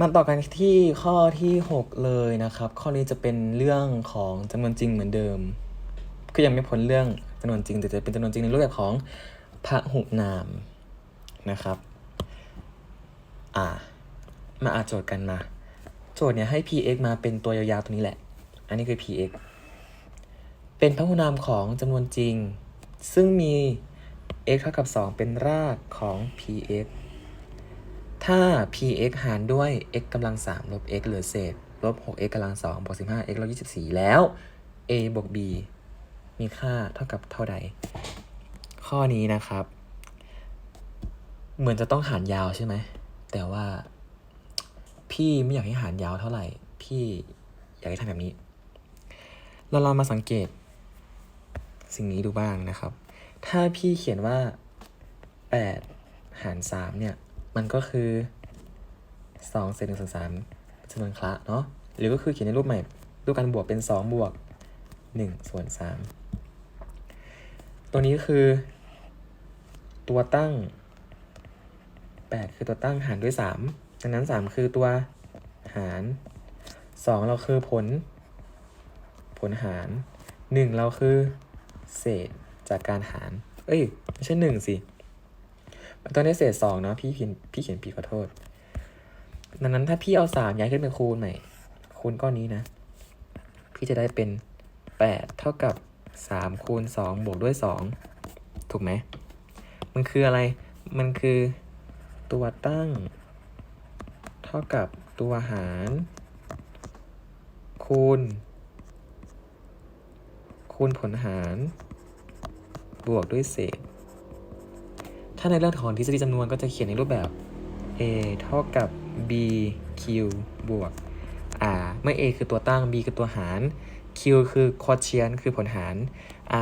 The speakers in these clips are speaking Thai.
มาต่อกันที่ข้อที่ 6 เลยนะครับ ข้อนี้จะเป็นเรื่องของจำนวนจริงเหมือนเดิมก็ยังไม่พ้นเรื่องจำนวนจริงแต่จะเป็นจำนวนจริงในรูปแบบของพหุนามนะครับ อ่า มาอ่านโจทย์กันมา โจทย์เนี่ยให้ px มาเป็นตัวยาวๆตัวนี้แหละ อันนี้คือ px เป็นพหุนามของจำนวนจริง ซึ่งมี x เท่ากับ 2 เป็นรากของ px ถ้า px หารด้วย x กำลัง 3 ลบ x เหลือเศษ ลบ 6x กำลัง2บวก 15x ลบ24 แล้ว a บวก b มีค่าเท่ากับเท่าใด ข้อนี้นะครับ เหมือนจะต้องหารยาวใช่ไหม แต่ว่า พี่ไม่อยากให้หารยาวเท่าไหร่ พี่อยากให้ทำแบบนี้ เราลองมาสังเกต สิ่งนี้ดูบ้างนะครับ ถ้าพี่เขียนว่า 8 หาร 3 เนี่ย มันก็คือ2เศษ1ส่วน3จำนวนคละเนาะหรือก็คือเขียนในรูปใหม่รูปการบวกเป็น 2 บวก1ส่วน3ตัวนี้คือ ตัวตั้ง 8 คือตัวตั้งหารด้วย 3 ดังนั้น 3 คือตัวหาร 2 เราคือผล ผลหาร 1 เราคือ เศษจากการหาร เอ้ย ไม่ใช่หนึ่งสิ ต้องได้เศษสองเนาะพี่เขียนพี่เขียนผิดขอโทษ ดังนั้นถ้าพี่เอาสามย้ายขึ้นไปคูณใหม่ คูณก้อนนี้นะ พี่จะได้เป็นแปดเท่ากับสามคูณสองบวกด้วยสองถูกไหม มันคืออะไร มันคือตัวตั้ง เท่ากับตัวหาร คูณ คูณผลหาร บวกด้วยเศษ ถ้าในเรื่องของทฤษฎีจำนวนก็จะเขียนในรูปแบบ a เท่ากับ b q บวก r เมื่อ a คือตัวตั้ง b คือตัวหาร q คือ quotient คือผลหาร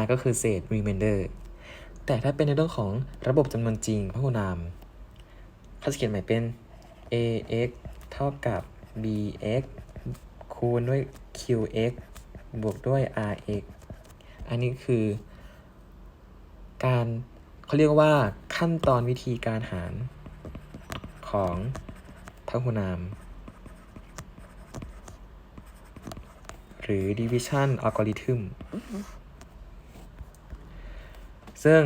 r ก็คือเศษ remainder แต่ถ้าเป็นในเรื่องของระบบจำนวนจริงพหุนามเขาจะเขียนใหม่เป็น ax เท่ากับ bx คูณด้วย qx บวกด้วย rx อันนี้คือการ เขาเรียกว่าขั้นตอนวิธีการหารของพหุนาม หรือ division algorithm ซึ่ง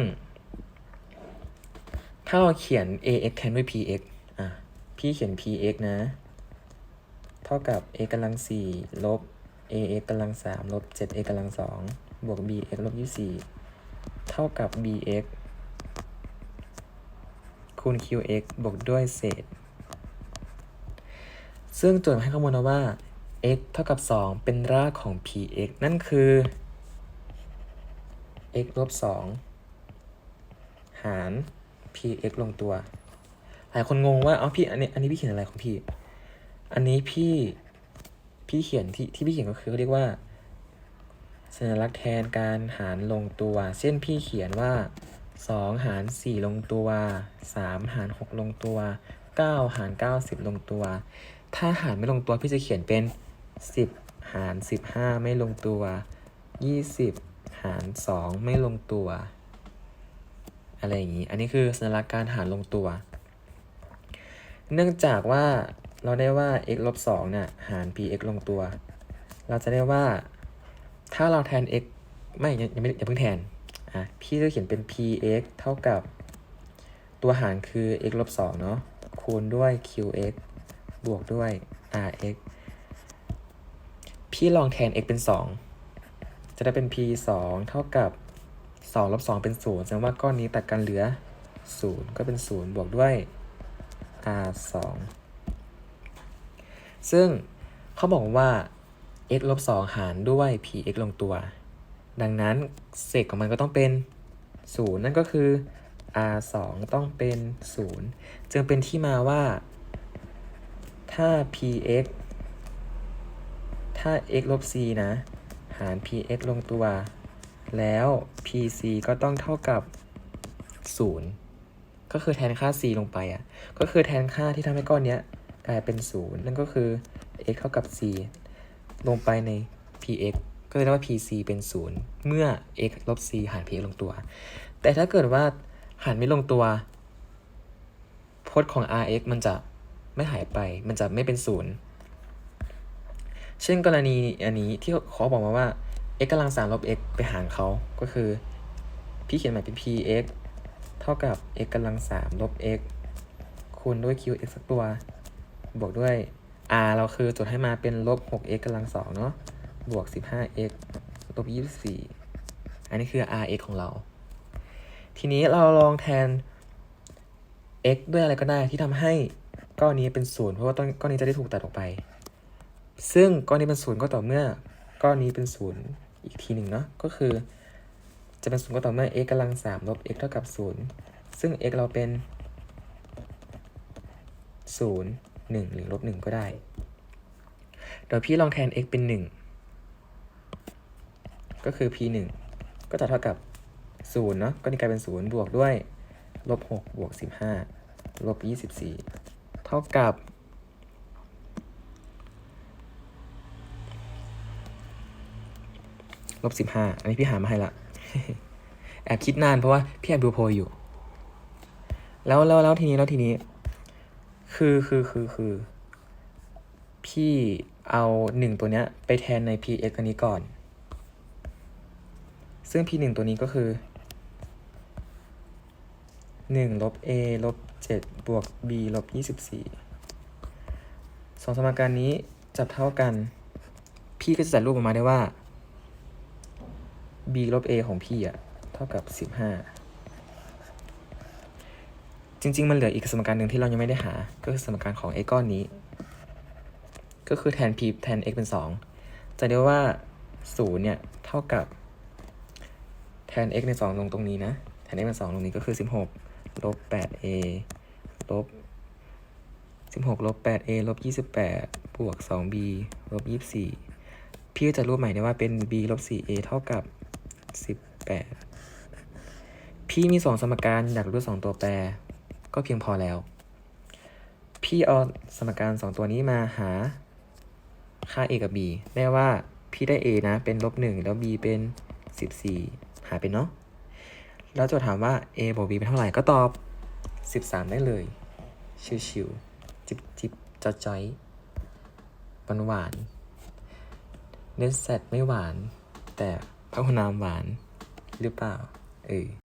ถ้าเราเขียน ax แทนด้วย px อะ พี่เขียน px นะ เท่ากับ a กำลัง4ลบ ax กำลัง3ลบ 7a กำลัง2บวก bx ลบ24เท่ากับ bx คูณ qx บวกด้วยเศษ ซึ่งโจทย์ให้ข้อมูลมาว่า x เท่ากับ 2 เป็นรากของ px นั่นคือ x ลบ 2 หาร px ลงตัว หลายคนงงว่า เอ้าพี่ อันนี้ อันนี้พี่เขียนอะไรของพี่ อันนี้พี่ พี่เขียนที่ที่พี่เขียนก็คือเขาเรียกว่า สัญลักษณ์แทนการหารลงตัว เช่นพี่เขียนว่า 2 หาร 4 ลงตัว 3 หาร 6 ลงตัว 9 หาร 90 ลงตัว ถ้าหารไม่ลงตัวพี่จะเขียนเป็น 10 หาร 15 ไม่ลงตัว 20 หาร 2 ไม่ลงตัว อะไรอย่างนี้ อันนี้คือสัญลักษณ์การหารลงตัว เนื่องจากว่าเราได้ว่า x ลบ2เนี่ยหาร px ลงตัว เราจะได้ว่าถ้าเราแทน x ไม่ยังไม่ย่าเพิ่งแทน อะพี่จะเขียนเป็น px เท่ากับ ตัวหารคือ x ลบ2เนาะคูณด้วย qx บวกด้วย rx พี่ลองแทน x เป็น 2 จะได้เป็น p 2เท่ากับ2ลบ2เป็น 0 แสดงว่าก้อนนี้ตัดกันเหลือ 0 ก็เป็น 0 บวกด้วย r 2ซึ่งเขาบอกว่า x ลบ2หารด้วย px ลงตัว ดังนั้นเศษของมันก็ต้องเป็น 0 นั่นก็คือ r 2ต้องเป็น 0 จึงเป็นที่มาว่า ถ้า px ถ้า x ลบ c นะ หาร px ลงตัว แล้ว pc ก็ต้องเท่ากับ 0 ก็คือแทนค่า c ลงไปอะ ก็คือแทนค่าที่ทำให้ก้อนเนี้ยกลายเป็น 0 นั่นก็คือ x เท่ากับ c ลงไปใน px ก็เลยเรียกว่า pc เป็น 0 เมื่อ x ลบ c หาร px ลงตัว แต่ถ้าเกิดว่าหารไม่ลงตัวพจน์ของ rx มันจะไม่หายไป มันจะไม่เป็นศูนย์เช่นกรณีอันนี้ที่เขาบอกมาว่า x กำลังสามลบ x ไปหารเขาก็คือ พี่เขียนใหม่เป็น px เท่ากับ x กำลังสามลบ x คูณด้วย qx สักตัว บวกด้วย r เราคือจดให้มาเป็นลบ 6x กำลังสองเนาะ บวก 15x ลบ24 อันนี้คือ rx ของเรา ทีนี้เราลองแทน x ด้วยอะไรก็ได้ที่ทำให้ก้อนนี้เป็นศูนย์เพราะว่าต้นก้อนนี้จะได้ถูกตัดออกไป ซึ่งก้อนนี้เป็นศูนย์ก็ต่อเมื่อก้อนนี้เป็นศูนย์อีกทีหนึ่งเนาะก็คือ จะเป็นศูนย์ก็ต่อเมื่อ x กำลังสามลบ x เท่ากับศูนย์ซึ่ง x เราเป็นศูนย์หนึ่งหรือลบหนึ่งก็ได้ เดี๋ยวพี่ลองแทน x เป็นหนึ่ง ก็คือ p หนึ่งก็จะเท่ากับศูนย์เนาะก็นี่กลายเป็นศูนย์บวกด้วยลบหกบวกสิบห้าลบยี่สิบสี่เท่ากับ ลบสิบห้าอันนี้พี่หามาให้ละ แอบคิดนานเพราะว่าพี่แอบดูโพยอยู่ แล้วแล้วแล้วทีนี้แล้วทีนี้ คือคือคือคือ พี่เอาหนึ่งตัวเนี้ยไปแทนใน px อันนี้ก่อน ซึ่ง p หนึ่งตัวนี้ก็คือหนึ่งลบ a ลบเจ็ดบวก b ลบยี่สิบสี่สองสมการนี้จะเท่ากัน พี่ก็จะจัดรูปออกมาได้ว่า b ลบ a ของพี่อะเท่ากับสิบห้าจริง ๆ มันเหลืออีกสมการหนึ่งที่เรายังไม่ได้หา ก็คือสมการของ a ก้อนนี้ ก็คือแทน p แทน x เป็นสองจะเรียกว่าศูนย์เนี่ยเท่ากับ น x ในสองลงตรงนี้นะ แทน x เป็นสองตรงนี้ก็คือสิบหกลบแปด a ลบสิบหกลบแปด a ลบยี่สิบแปดบวกสอง b ลบยี่สิบสี่พี่จะรูปใหม่ได้ว่าเป็น b ลบสี่ a เท่ากับสิบแปดพี่มีสองสมการอยากรู้สองตัวแปร ก็เพียงพอแล้ว พี่เอาสมการสองตัวนี้มาหาค่า a กับ b ได้ว่าพี่ได้ a นะ เป็นลบหนึ่งแล้ว b เป็นสิบสี่ หายไปเนาะแล้วโจะถามว่า a บวก b เป็นเท่าไหร่ก็ตอบ 13 ได้เลย ชิวๆจิบจิบจอจอยหวานหวานเนสเซตไม่หวาน แต่พระคุณนามหวานหรือเปล่า เออ